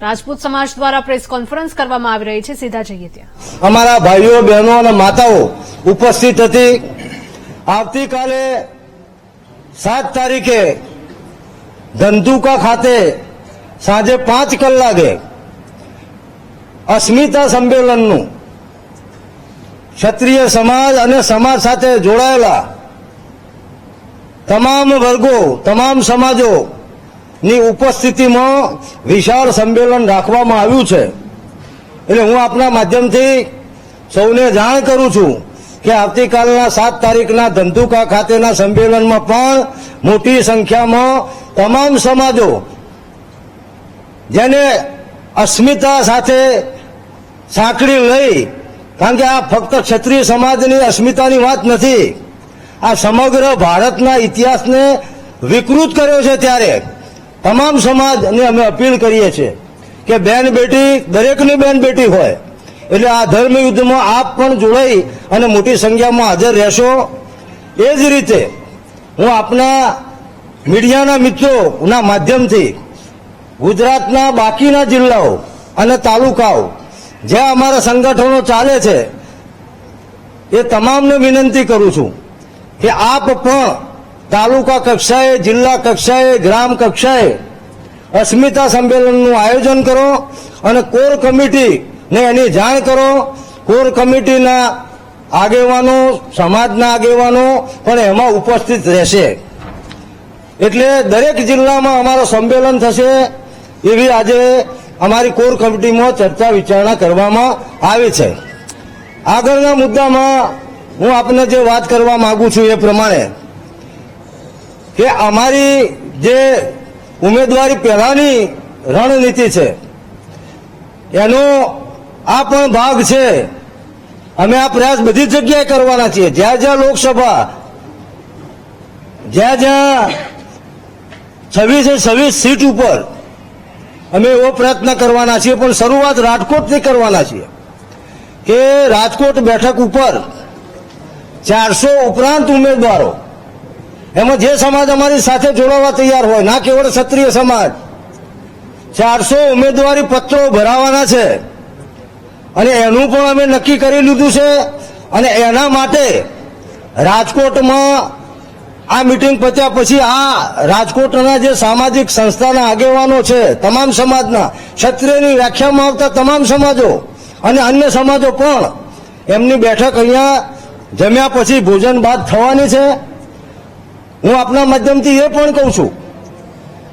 રાજપૂત સમાજ દ્વારા press conference કરવામાં આવી રહી છે. સીધા જઈએ ત્યાં. અમારા ભાઈઓ, બહેનો અને માતાઓ ઉપસ્થિત હતી. આવતીકાલે સાત તારીખે ધંધુકા ખાતે સાંજે પાંચ કલાકે અસ્મિતા સંમેલનનું ક્ષત્રિય સમાજ અને સમાજ સાથે જોડાયેલા તમામ વર્ગો, તમામ સમાજો ની ઉપસ્થિતિમાં વિશાળ સંમેલન રાખવામાં આવ્યું છે. એટલે હું આપના માધ્યમથી સૌને જાણ કરું છું કે આવતીકાલના સાત તારીખના ધંધુકા ખાતેના સંમેલનમાં પણ મોટી સંખ્યામાં તમામ સમાજો જેને અસ્મિતા સાથે સાંકળી લઈ, કારણ કે આ ફક્ત ક્ષત્રિય સમાજની અસ્મિતાની વાત નથી, આ સમગ્ર ભારતના ઇતિહાસને વિકૃત કર્યો છે ત્યારે. તમામ સમાજને અમે અપીલ કરીએ છીએ કે બેન બેટી, દરેકની બેન બેટી હોય, એટલે આ ધર્મ યુદ્ધમાં આપ પણ જોડાઈ અને મોટી સંખ્યામાં હાજર રહેશો. એ જ રીતે હું આપના મીડિયાના મિત્રોના માધ્યમથી ગુજરાતના બાકીના જિલ્લાઓ અને તાલુકાઓ જ્યાં અમારા સંગઠનો ચાલે છે, એ તમામને વિનંતી કરું છું કે આપ પણ તાલુકા કક્ષાએ, જિલ્લા કક્ષાએ, ગ્રામ કક્ષાએ અસ્મિતા સંમેલનનું આયોજન કરો અને કોર કમિટીને એની જાણ કરો. કોર કમિટીના આગેવાનો, સમાજના આગેવાનો પણ એમાં ઉપસ્થિત રહેશે. એટલે દરેક જિલ્લામાં અમારો સંમેલન થશે એવી આજે અમારી કોર કમિટીમાં ચર્ચા વિચારણા કરવામાં આવી છે. આગળના મુદ્દામાં હું આપને જે વાત કરવા માંગુ છું એ પ્રમાણે કે અમારી જે ઉમેદવારી પહેલાની રણનીતિ છે, એનો આ પણ ભાગ છે. અમે આ પ્રયાસ બધી જગ્યાએ કરવાના છીએ. જ્યાં જ્યાં લોકસભા, જ્યાં જ્યાં છવ્વીસે છવ્વીસ સીટ ઉપર અમે એવો પ્રયત્ન કરવાના છીએ, પણ શરૂઆત રાજકોટથી કરવાના છીએ કે રાજકોટ બેઠક ઉપર ચારસો ઉપરાંત ઉમેદવારો એમાં જે સમાજ અમારી સાથે જોડાવા તૈયાર હોય, ના કેવળ ક્ષત્રિય સમાજ, ચારસો ઉમેદવારી પત્રો ભરાવાના છે. અને એનું પણ અમે નક્કી કરી લીધું છે અને એના માટે રાજકોટમાં આ મિટિંગ પત્યા પછી આ રાજકોટના જે સામાજિક સંસ્થાના આગેવાનો છે, તમામ સમાજના, ક્ષત્રિયની વ્યાખ્યામાં આવતા તમામ સમાજો અને અન્ય સમાજો પણ એમની બેઠક અહીંયા જમ્યા પછી ભોજન બાદ થવાની છે. હું આપના માધ્યમથી એ પણ કહું છું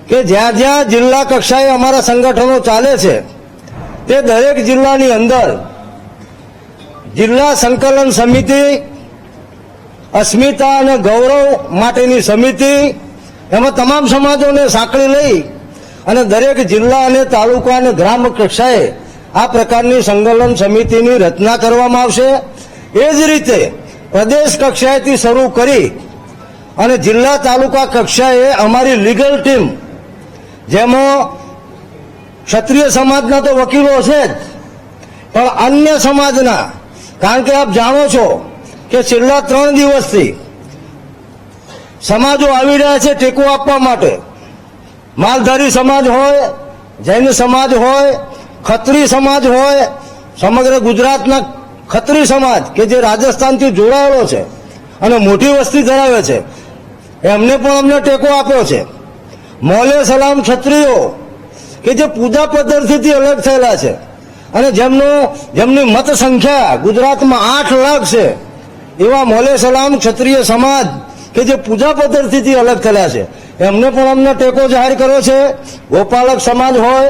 કે જ્યાં જ્યાં જિલ્લા કક્ષાએ અમારા સંગઠનો ચાલે છે, તે દરેક જિલ્લાની અંદર જિલ્લા સંકલન સમિતિ, અસ્મિતા અને ગૌરવ માટેની સમિતિ, એમાં તમામ સમાજોને સાંકળી લઈ અને દરેક જિલ્લા અને તાલુકા અને ગ્રામ કક્ષાએ આ પ્રકારની સંકલન સમિતિની રચના કરવામાં આવશે. એ જ રીતે પ્રદેશ કક્ષાએથી શરૂ કરી અને જિલ્લા તાલુકા કક્ષાએ અમારી લીગલ ટીમ, જેમાં ક્ષત્રિય સમાજના તો વકીલો છે જ, પણ અન્ય સમાજના, કારણ કે આપ જાણો છો કે છેલ્લા ત્રણ દિવસથી સમાજો આવી રહ્યા છે ટેકો આપવા માટે. માલધારી સમાજ હોય, જૈન સમાજ હોય, ખત્રી સમાજ હોય, સમગ્ર ગુજરાતના ખત્રી સમાજ કે જે રાજસ્થાનથી જોડાયેલો છે અને મોટી વસ્તી ધરાવે છે એમને પણ અમને ટેકો આપ્યો છે. મોલે સલામ ક્ષત્રિયો કે જે પૂજા પદ્ધતિથી અલગ થયેલા છે. અને જેમનો જેમની મત સંખ્યા ગુજરાતમાં આઠ લાખ છે, એવા મોલે સલામ ક્ષત્રિય સમાજ કે જે પૂજા પદ્ધતિથી અલગ થયેલા છે. એમને પણ અમને ટેકો જાહેર કર્યો છે. ગોપાલક સમાજ હોય,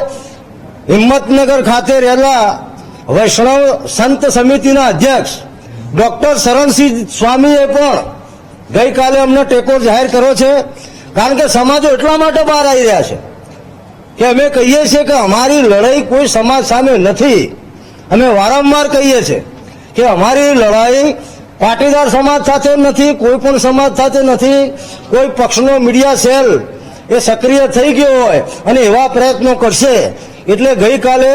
હિંમતનગર ખાતે રહેલા વૈષ્ણવ સંત સમિતિના અધ્યક્ષ ડોક્ટર શરણસિંહ સ્વામીએ પણ ગઈકાલે અમને ટેકો જાહેર કર્યો છે, કારણ કે સમાજો એટલા માટે બહાર આવી રહ્યા છે કે અમે કહીએ છીએ કે અમારી લડાઈ કોઈ સમાજ સામે નથી. અમે વારંવાર કહીએ છીએ કે અમારી લડાઈ પાટીદાર સમાજ સાથે નથી, કોઈ પણ સમાજ સાથે નથી. કોઈ પક્ષનો મીડિયા સેલ એ સક્રિય થઈ ગયો હોય અને એવા પ્રયત્નો કરશે. એટલે ગઈકાલે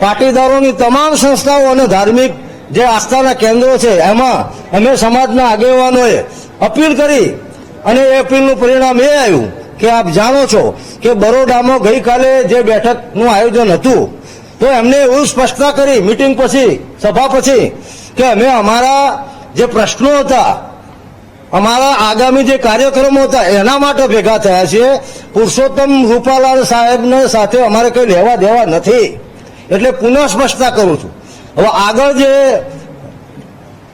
પાટીદારોની તમામ સંસ્થાઓ અને ધાર્મિક જે આસ્થાના કેન્દ્રો છે, એમાં અમે સમાજના આગેવાનોએ અપીલ કરી અને એ અપીલનું પરિણામ એ આવ્યું કે આપ જાણો છો કે બરોડામાં ગઈકાલે જે બેઠકનું આયોજન હતું, તો એમને એવું સ્પષ્ટતા કરી, મિટિંગ પછી, સભા પછી, કે અમે અમારા જે પ્રશ્નો હતા, અમારા આગામી જે કાર્યક્રમો હતા, એના માટે ભેગા થયા છીએ. પુરુષોત્તમ રૂપાલાલ સાહેબને સાથે અમારે કંઈ લેવા દેવા નથી. એટલે પુનઃ સ્પષ્ટતા કરું છું. હવે આગળ જે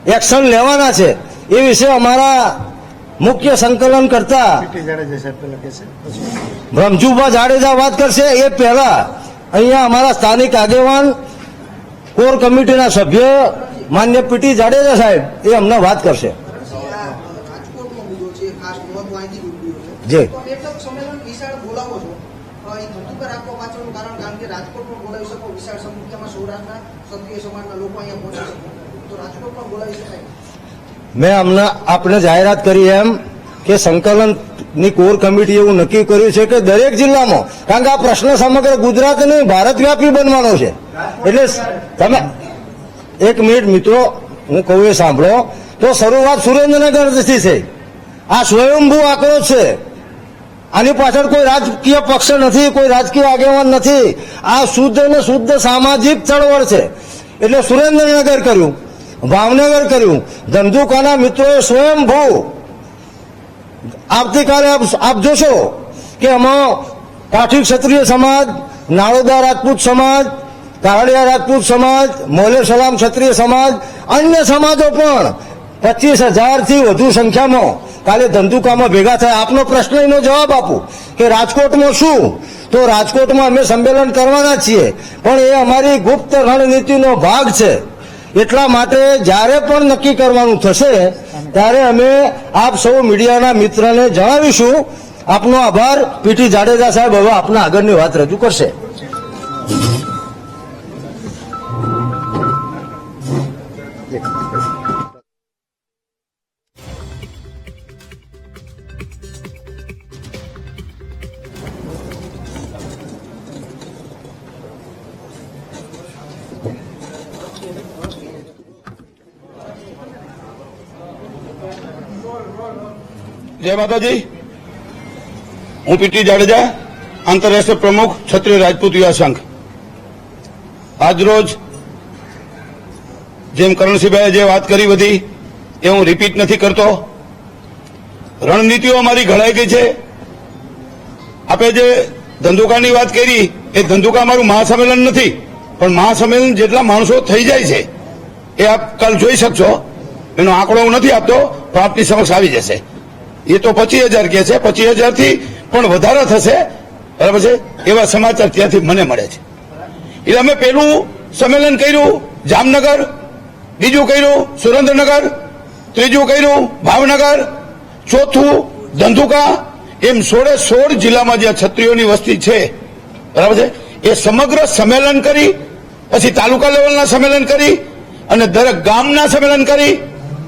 એક્શન લેવાના છે એ વિશે અમારા મુખ્ય સંકલન કરતા રમજુભા જાડેજા વાત કરશે એ પહેલા અહીંયા અમારા સ્થાનિક આગેવાન કોર કમિટીના સભ્ય માન્ય પીટી જાડેજા સાહેબ એ અમને વાત કરશે. જી તો બેઠક સંમેલન વિશાળ બોલાવો છો અ, એ ધંધુકા રાખવા પાછળનું કારણ કારણ કે રાજકોટમાં બોલાવી શકો વિશાળ સંખ્યામાં સૌરાષ્ટ્રના ક્ષત્રિય સમાજના લોકો અહીંયા પહોંચી શકે તો રાજકોટમાં બોલાવી શકાય મેં અમને આપણે જાહેરાત કરી એમ કે સંકલનની કોર કમિટી એવું નક્કી કર્યું છે કે દરેક જિલ્લામાં, કારણ કે આ પ્રશ્ન સમગ્ર ગુજરાત નહીં ભારત વ્યાપી બનવાનો છે. એટલે તમે એક મિનિટ મિત્રો, હું કહું એ સાંભળો. તો શરૂઆત સુરેન્દ્રનગરથી છે આ સ્વયંભૂ આક્રોશ છે. આની પાછળ કોઈ રાજકીય પક્ષ નથી, કોઈ રાજકીય આગેવાન નથી. આ શુદ્ધ અને શુદ્ધ સામાજિક ચળવળ છે. એટલે સુરેન્દ્રનગર કર્યું. ભાવનગર કર્યું. ધંધુકાના મિત્રોએ સ્વયંભૂ આવતીકાલે આપ જોશો કે આમાં પાઠી ક્ષત્રિય સમાજ, નાળોદા રાજપૂત સમાજ, કારડિયા રાજપૂત સમાજ મોલે સલામ ક્ષત્રિય સમાજ, અન્ય સમાજો પણ પચીસ હજારથી વધુ સંખ્યામાં કાલે ધંધુકામાં ભેગા થયા. આપનો પ્રશ્ન એનો જવાબ આપું કે રાજકોટમાં શું? તો રાજકોટમાં અમે સંમેલન કરવાના છીએ, પણ એ અમારી ગુપ્ત રણનીતિનો ભાગ છે. એટલા માટે જ્યારે પણ નક્કી કરવાનું થશે, ત્યારે અમે આપ સૌ મીડિયાના મિત્રને જણાવીશું. આપનો આભાર. પીટી જાડેજા સાહેબ હવે આપના આગળની વાત રજૂ કરશે. જય માતાજી. હું પીટી જાડેજા, આંતરરાષ્ટ્રીય પ્રમુખ ક્ષત્રિય રાજપૂત યુવા સંઘ. આજરોજ જેમ કરણસિંહભાઈએ જે વાત કરી બધી, એ હું રિપીટ નથી કરતો. રણનીતિઓ અમારી ઘડાઈ ગઈ છે. આપે જે ધંધુકાની વાત કરી, એ ધંધુકા અમારું મહાસંમેલન નથી, પણ મહાસંમેલન જેટલા માણસો થઈ જાય છે, એ આપ કાલ જોઈ શકશો. એનો આંકડો હું નથી આપતો, પણ આપની સમક્ષ આવી જશે. એ તો પચીસ હજાર કે છે. પચીસ હજારથી પણ વધારે થશે. બરાબર છે? એવા સમાચાર ત્યાંથી મને મળે છે. એટલે અમે પેલું સંમેલન કર્યું, જામનગર, બીજું કર્યું, સુરેન્દ્રનગર, ત્રીજું કર્યું, ભાવનગર, ચોથું ધંધુકા. એમ સોળે સોળ જિલ્લામાં જે છત્રીઓની વસ્તી છે. બરાબર છે? એ સમગ્ર સંમેલન કરી, પછી તાલુકા લેવલના સંમેલન કરી અને દરેક ગામના સંમેલન કરી.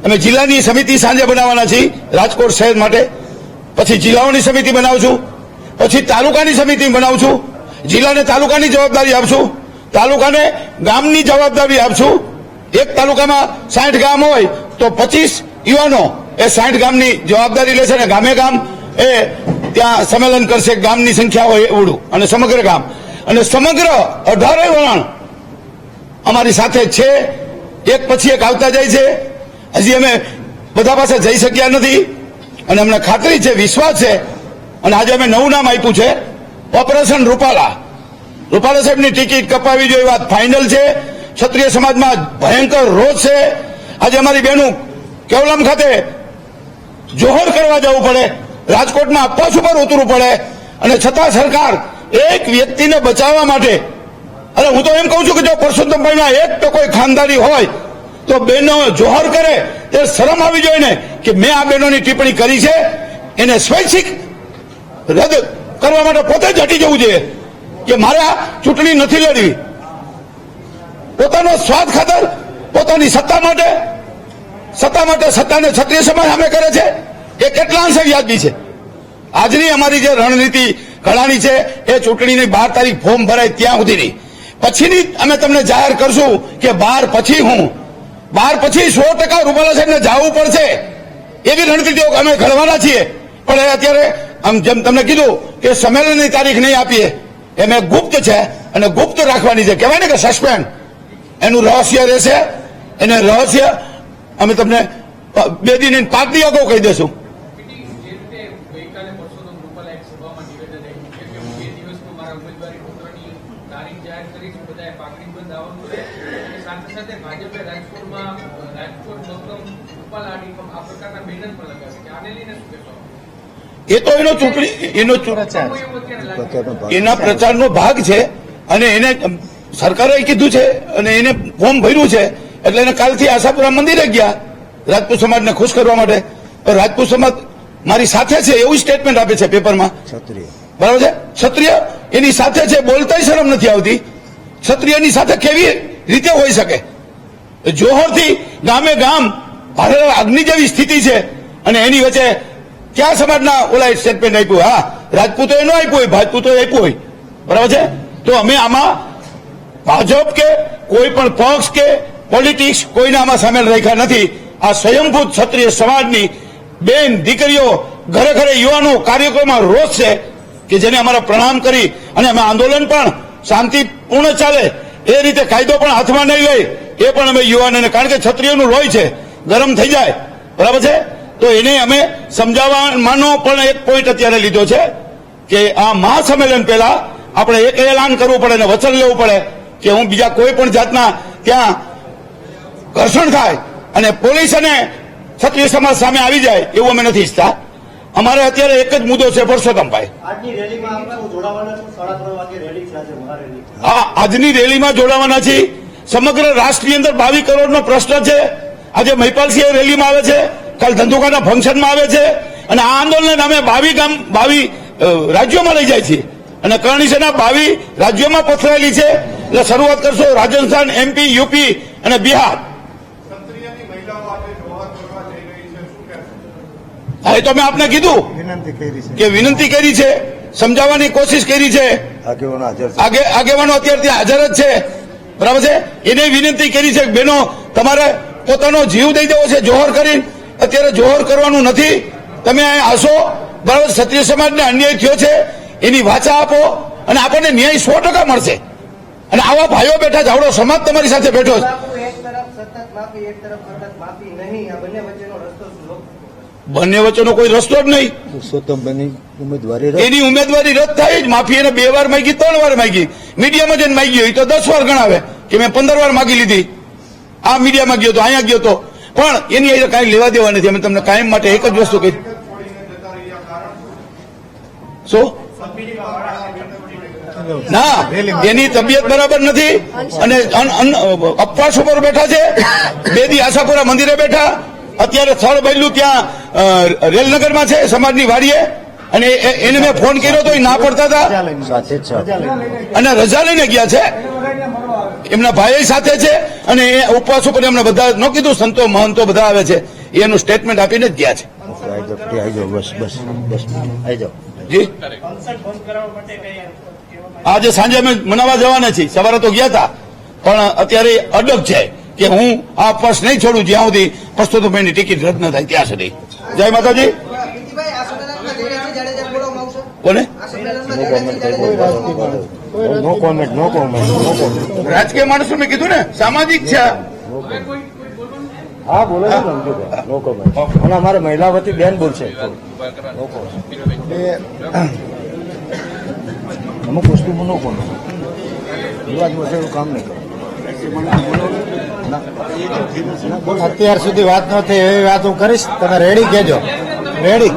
અમે જિલ્લાની સમિતિ સાંજે બનાવવાના છીએ, રાજકોટ શહેર માટે. પછી જિલ્લાઓની સમિતિ બનાવશું, પછી તાલુકાની સમિતિ બનાવું છું જિલ્લાને તાલુકાની જવાબદારી આપશું, તાલુકાને ગામની જવાબદારી આપશું. એક તાલુકામાં સાઠ ગામ હોય, તો પચીસ યુવાનો એ સાઠ ગામની જવાબદારી લેશે અને ગામે ગામ એ ત્યાં સંમેલન કરશે, ગામની સંખ્યા હોય એવડું અને સમગ્ર ગામ. અને સમગ્ર અઢારે વલણ અમારી સાથે છે. એક પછી એક આવતા જાય છે. હજી અમે બધા પાસે જઈ શક્યા નથી. અને અમને ખાતરી છે, વિશ્વાસ છે. અને આજે અમે નવું નામ આપ્યું છે, ઓપરેશન રૂપાલા. રૂપાલા સાહેબની ટિકિટ કપાવી જોઈએ વાત ફાઇનલ છે. ક્ષત્રિય સમાજમાં ભયંકર રોષ છે. આજે અમારી બહેનું કેવલમ ખાતે જોહર કરવા જવું પડે, રાજકોટમાં અપવાસ ઉપર ઉતરવું પડે. અને છતાં સરકાર એક વ્યક્તિને બચાવવા માટે અરે હું તો એમ કહું છું કે જો પરસોત્તમભાઈના એક તો કોઈ ખાનદારી હોય તો બહેનો જોહર કરે તે શરમ આવી જોઈએ ને કે મેં આ બહેનોની ટિપ્પણી કરી છે, એને સ્વૈચ્છિક રદ કરવા માટે પોતે જ હટી જવું જોઈએ કે મારે આ ચૂંટણી નથી લડવી. પોતાનો સ્વાદ ખાતર પોતાની સત્તા માટે સત્તા માટે સત્તાને ક્ષત્રિય સમાજ સામે કરે છે, એ કેટલા અંશે વ્યાજબી છે. આજની અમારી જે રણનીતિ ઘડાણી છે, એ ચૂંટણીની બાર તારીખ ફોર્મ ભરાય ત્યાં સુધીની પછીની અમે તમને જાહેર કરશું કે બાર પછી હું બાર પછી સો ટકા રૂપાલા સાહેબને જવું પડશે. એવી રણનીતિઓ અમે ઘડવાના છીએ. પણ અત્યારે આમ જેમ તમને કીધું કે સંમેલનની તારીખ નહીં આપીએ એમ ગુપ્ત છે અને ગુપ્ત રાખવાની છે. કહેવાય ને કે સસ્પેન્ડ. એનું રહસ્ય રહેશે. એને રહસ્ય અમે તમને બે દિન પાંચ દી અગાઉ કહી દેશું. ગઈકાલે પરસોત્તમ રૂપાલા એક સભામાં નિવેદન આપ્યું કે હું બે દિવસમાં મારા ઉમેદવારી તારીખ જાહેર કરી છે બધાએ પાકડી બંધ આવવાનું છે. અને સાથે સાથે ભાજપે રાજકોટમાં રાજકોટ મક્કમ ઉપાલાડી આ પ્રકારના બેનર પણ લગાવ્યા છે. આને લઈને શું કહેશો એ તો એનો ચૂંટણી એનો એના પ્રચારનો ભાગ છે અને એને સરકારે કીધું છે અને એને ફોર્મ ભર્યું છે. એટલે એને કાલથી આશાપુરા મંદિરે ગયા રાજપૂત સમાજને ખુશ કરવા માટે. રાજપૂત સમાજ મારી સાથે છે એવું સ્ટેટમેન્ટ આપે છે પેપરમાં બરાબર છે? ક્ષત્રિય એની સાથે છે બોલતાય શરમ નથી આવતી. ક્ષત્રિયની સાથે કેવી રીતે હોઈ શકે? જોહરથી ગામે ગામ ભારે અગ્નિ જેવી સ્થિતિ છે અને એની વચ્ચે ક્યાં સમાજના ઓલા સ્ટેટમેન્ટ આપ્યું? હા રાજપૂતોએ ન આપ્યું હોય ભાજપૂતોએ આપ્યું હોય. બરાબર છે? તો અમે આમાં ભાજપ કે કોઈ પણ પક્ષ કે પોલિટિક્સ કોઈને આમાં સામેલ રાખ્યા નથી. આ સ્વયંભૂત ક્ષત્રિય સમાજની બેન દીકરીઓ ઘરે ઘરે યુવાનો કાર્યક્રમમાં રોષ છે. કે જેને અમારા પ્રણામ કરી અને અમે આંદોલન પણ શાંતિપૂર્ણ ચાલે, એ રીતે કાયદો પણ હાથમાં નહીં લઈ, એ પણ અમે યુવાનોને, કારણ કે છત્રીઓનું લોહી છે, ગરમ થઈ જાય. બરાબર છે? તો એને અમે સમજાવવાનો પણ એક પોઈન્ટ અત્યારે લીધો છે કે આ મહાસંમેલન પહેલા આપણે એક એલાન કરવું પડે અને વચન લેવું પડે કે હું બીજા કોઈ પણ જાતના ત્યાં ઘર્ષણ થાય અને પોલીસ અને ક્ષત્રિય સમાજ સામે આવી જાય એવું અમે નથી ઈચ્છતા. અમારે અત્યારે એક જ મુદ્દો છે પરસોત્તમભાઈ. હા આજની રેલીમાં જોડાવાના છીએ. સમગ્ર રાષ્ટ્રની અંદર બાવીસ કરોડનો પ્રશ્ન છે. આજે મહિપાલસિંહ રેલીમાં આવે છે. કાલ ધંધુકાના ફંક્શનમાં આવે છે. અને આ આંદોલનને નામે બાવી ગામ બાવી રાજ્યોમાં લઈ જાય છે અને કરણી સેના બાવી રાજ્યોમાં પથરાયેલી છે. એટલે શરૂઆત કરશો રાજસ્થાન એમપી યુપી અને બિહાર. હા એ તો મેં આપને કીધું વિનંતી કરી છે. કે વિનંતી કરી છે સમજાવવાની કોશિશ કરી છે. આગેવાનો અત્યારથી આગે આગેવાનો અત્યારે ત્યાં હાજર જ છે. બરાબર છે? એને વિનંતી કરી છે કે બેનો તમારે પોતાનો જીવ દઈ દેવો છે જોહર કરીને. અત્યારે જોહર કરવાનું નથી. તમે અહીંયા આસો બરાબર ક્ષત્રિય સમાજને અન્યાય થયો છે. એની વાચા આપો અને આપણને ન્યાય સો ટકા મળશે. અને આવા ભાઈઓ બેઠા છે. આવડો સમાજ તમારી સાથે બેઠો છે બાપુ એક તરફ સતત માફી એક તરફ સતત માફી નહીં આ બંને વચ્ચેનો રસ્તો શું લો? બંને વચ્ચેનો કોઈ રસ્તો જ નહીં. ઉમેદવારી. એની ઉમેદવારી રદ થાય જ. માફી એને બે વાર માંગી ત્રણ વાર માંગી. મીડિયામાં જઈને માંગી હોય તો દસ વાર ગણાવે કે મેં પંદર વાર માગી લીધી. આ મીડિયામાં ગયો તો અહીંયા ગયો તો. પણ એની અહીં કાંઈ લેવા દેવા નથી. અમે તમને કાયમ માટે એક જ વસ્તુ કહી શું? ના એની તબિયત બરાબર નથી. અને અપવાસ ઉપર બેઠા છે. બે દી આશાપુરા મંદિરે બેઠા. અત્યારે સ્થળ બદલ્યું ત્યાં રેલનગરમાં છે, સમાજની વાડીએ. અને એને મેં ફોન કર્યો તો એ ના પડતા હતા. અને રજા લઈને ગયા છે. એમના ભાઈ સાથે છે અને એ ઉપવાસ ઉપર એમને બધા ન કીધું, સંતો, મહંતો બધા આવે છે. એનું સ્ટેટમેન્ટ આપીને જ ગયા છે. આજે સાંજે અમે મનાવા જવાના છીએ. સવારે તો ગયા હતા પણ અત્યારે અડગ છે. કે હું આ પક્ષ નહીં છોડું જ્યાં સુધી પરસોત્તમભાઈની ટિકિટ રદ ન થાય ત્યાં સુધી. જય માતાજી. કોને આ સંમેલનમાં Dhairyasinh Jadeja no comment no comment no comment રાજકીય માણસો મેં કીધું ને સામાજિક છે હા બોલો અને અમારે મહિલા વતી બેન બોલશે નો અમુક વસ્તુ નો કોમેન્ટ વિવાદ વધે એવું કામ નહીં કરું. અત્યાર સુધી વાત ન થઈ એવી વાત હું કરીશ. તમે રેડી કેજો રેડી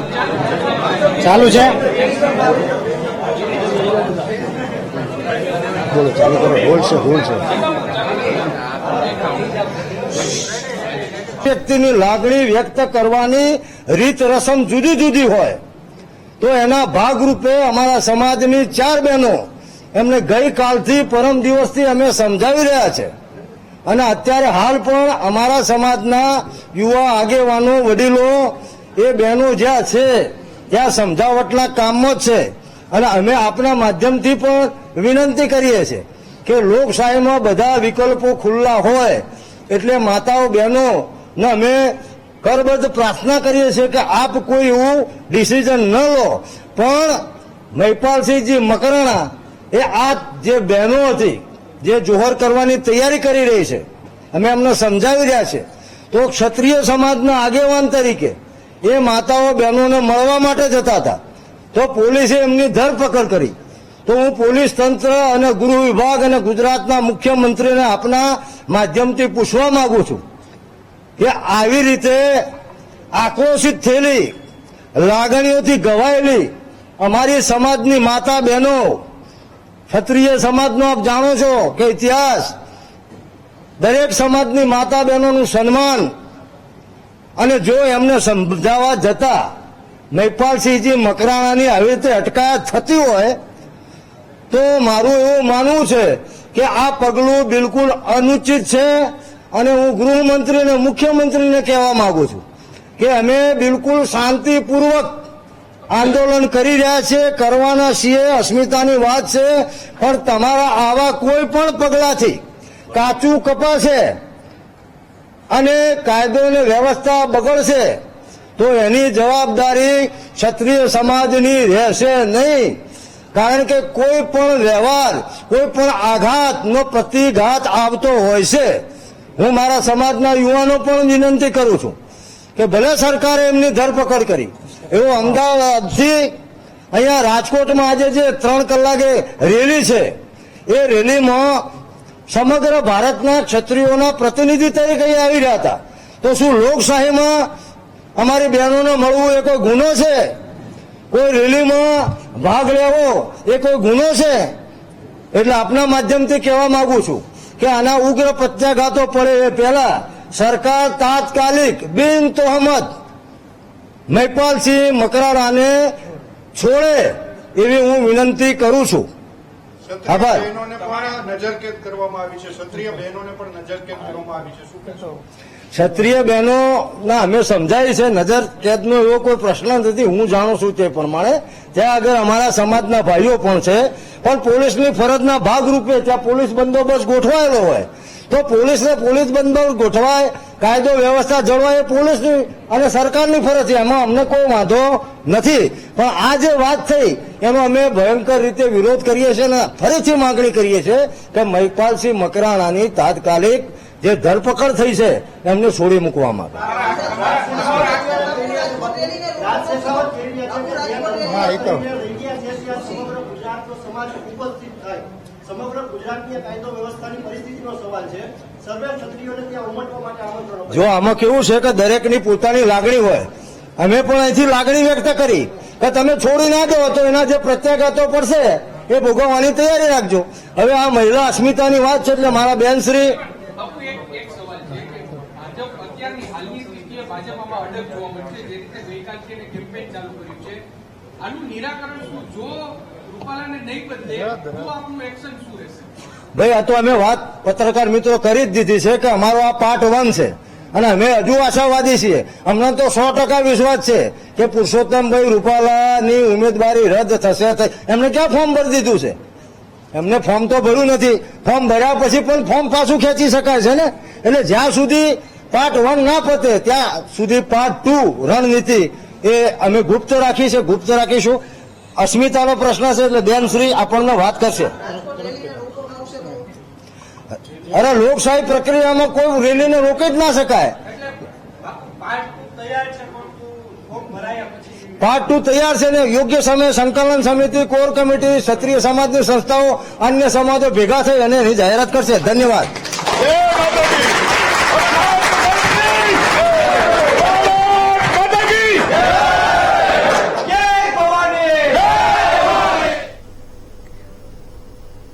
ચાલુ છે. વ્યક્તિની લાગણી વ્યક્ત કરવાની રીત રસમ જુદી જુદી હોય. તો એના ભાગરૂપે અમારા સમાજની ચાર બહેનો એમને ગઈકાલથી પરમ દિવસથી અમે સમજાવી રહ્યા છે. અને અત્યારે હાલ પણ અમારા સમાજના યુવા આગેવાનો, વડીલો, એ બહેનો જ્યાં છે, ત્યાં સમજાવટના કામમાં જ છે. અને અમે આપના માધ્યમથી પણ વિનંતી કરીએ છીએ કે લોકશાહીમાં બધા વિકલ્પો ખુલ્લા હોય. એટલે માતાઓ, બહેનો, ને અમે કરબદ્ધ પ્રાર્થના કરીએ છીએ કે આપ કોઈ એવું ડિસિઝન ન લો. પણ મહિપાલસિંહજી મકરાણા એ આ જે બહેનો હતી જે જોહર કરવાની તૈયારી કરી રહી છે. અમે અમને સમજાવી રહ્યા છે. તો ક્ષત્રિય સમાજના આગેવાન તરીકે એ માતાઓ બહેનોને મળવા માટે જતા હતા. તો પોલીસે એમની ધરપકડ કરી. તો હું પોલીસ તંત્ર અને ગૃહ વિભાગ અને ગુજરાતના મુખ્યમંત્રીને આપના માધ્યમથી પૂછવા માંગુ છું કે આવી રીતે આક્રોશિત થયેલી, લાગણીઓથી ગવાયેલી અમારી સમાજની માતા બહેનો ક્ષત્રિય સમાજનો આપ જાણો છો કે ઇતિહાસ દરેક સમાજની માતા બહેનોનું સન્માન અને જો એમને સમજાવવા જતા મહિપાલસિંહજી મકરાણાની આવી રીતે અટકાયત થતી હોય, તો મારું એવું માનવું છે કે આ પગલું બિલકુલ અનુચિત છે અને હું ગૃહમંત્રી અને મુખ્યમંત્રીને કહેવા માંગુ છું કે અમે બિલકુલ શાંતિપૂર્વક આંદોલન કરી રહ્યા છે, કરવાના છીએ, અસ્મિતાની વાત છે, પણ તમારા આવા કોઈ પણ પગલાથી કાચું કપાશે અને કાયદો અને વ્યવસ્થા બગડશે, તો એની જવાબદારી ક્ષત્રિય સમાજની રહેશે નહીં. કારણ કે કોઈ પણ વ્યવહાર, કોઈ પણ આઘાતનો પ્રતિઘાત આવતો હોય છે. હું મારા સમાજના યુવાનો પણ વિનંતી કરું છું કે ભલે સરકારે એમની ધરપકડ કરી એવું અમદાવાદથી અહીંયા રાજકોટમાં આજે જે ત્રણ કલાકે રેલી છે, એ રેલીમાં સમગ્ર ભારતના ક્ષત્રિયોના પ્રતિનિધિ તરીકે અહીંયા આવી રહ્યા હતા. તો શું લોકશાહીમાં અમારી બહેનોને મળવું એ કોઈ ગુનો છે? કોઈ રેલીમાં ભાગ લેવો એ કોઈ ગુનો છે? એટલે આપના માધ્યમથી કહેવા માંગુ છું કે આના ઉગ્ર પ્રત્યાઘાતો પડે એ પહેલા સરકાર તાત્કાલિક બિન તોહમત મહિપાલસિંહ મકરાણાને છોડે એવી હું વિનંતી કરું છું. આભાર. ક્ષત્રિય બહેનો ના અમે સમજાય છે નજર કેદનો એવો કોઈ પ્રશ્ન નથી હું જાણું છું તે પ્રમાણે. ત્યાં આગળ અમારા સમાજના ભાઈઓ પણ છે. પણ પોલીસની ફરજના ભાગરૂપે ત્યાં પોલીસ બંદોબસ્ત ગોઠવાયેલો હોય. તો પોલીસને પોલીસ બંદોબસ્ત ગોઠવાય કાયદો વ્યવસ્થા જળવાય પોલીસની અને સરકારની ફરજ છે. એમાં અમને કોઈ વાંધો નથી. પણ આ જે વાત થઈ એનો અમે ભયંકર રીતે વિરોધ કરીએ છીએ અને ફરીથી માંગણી કરીએ છીએ કે મહિપાલસિંહ મકરાણાની તાત્કાલિક જે ધરપકડ થઈ છે, એમને છોડી મૂકવામાં આવે સમગ્ર ગુજરાતની કાયદો વ્યવસ્થાની પરિસ્થિતિનો સવાલ છે. સર્વે ક્ષત્રિયોને ત્યાં ઉમટવા માટે આમંત્રણ અપાયું. જો આમાં કેવું છે કે દરેકની પોતાની લાગણી હોય અમે પણ અહીંથી લાગણી વ્યક્ત કરી કે તમે છોડી ના દો તો એના જે પ્રત્યાઘાતો પડશે એ ભોગવવાની તૈયારી રાખજો. હવે આ મહિલા અસ્મિતાની વાત છે એટલે મારા બેનશ્રી બાપુ એક એક સવાલ છે કે ભાજપ અત્યારની હાલની સ્થિતિએ ભાજપમાં અડગ જોવા મળશે જે રીતે ગઈકાલથી એને કેમ્પેઇન ચાલુ કર્યું છે. આનું નિરાકરણ શું? જો રૂપાલાને નહીં બદલે તો આપનું એક્શન શું રહેશે? ભાઈ આ તો અમે વાત પત્રકાર મિત્રો કરી જ દીધી છે કે અમારો આ પાર્ટ વન છે. અને અમે હજુ આશાવાદી છીએ. અમને તો સો ટકા વિશ્વાસ છે કે પુરુષોત્તમભાઈ રૂપાલાની ઉમેદવારી રદ થશે. એમને ક્યાં ફોર્મ ભરી દીધું છે? એમને ફોર્મ તો ભર્યું નથી. ફોર્મ ભર્યા પછી પણ ફોર્મ પાછું ખેંચી શકાય છે ને? એટલે જ્યાં સુધી પાર્ટ વન ના પતે, ત્યાં સુધી પાર્ટ ટુ રણનીતિ એ અમે ગુપ્ત રાખી છે, ગુપ્ત રાખીશું. અસ્મિતાનો પ્રશ્ન છે એટલે બેનશ્રી આપણને વાત કરશે રેલીને રોકવામાં આવશે તો અરે લોકશાહી પ્રક્રિયામાં કોઈ રેલીને રોકી જ ના શકાય. પાર્ટ ટુ તૈયાર છે ને યોગ્ય સમયે સંકલન સમિતિ કોર કમિટી ક્ષત્રિય સમાજની સંસ્થાઓ અન્ય સમાજો ભેગા થઈ અને એની જાહેરાત કરશે. ધન્યવાદ.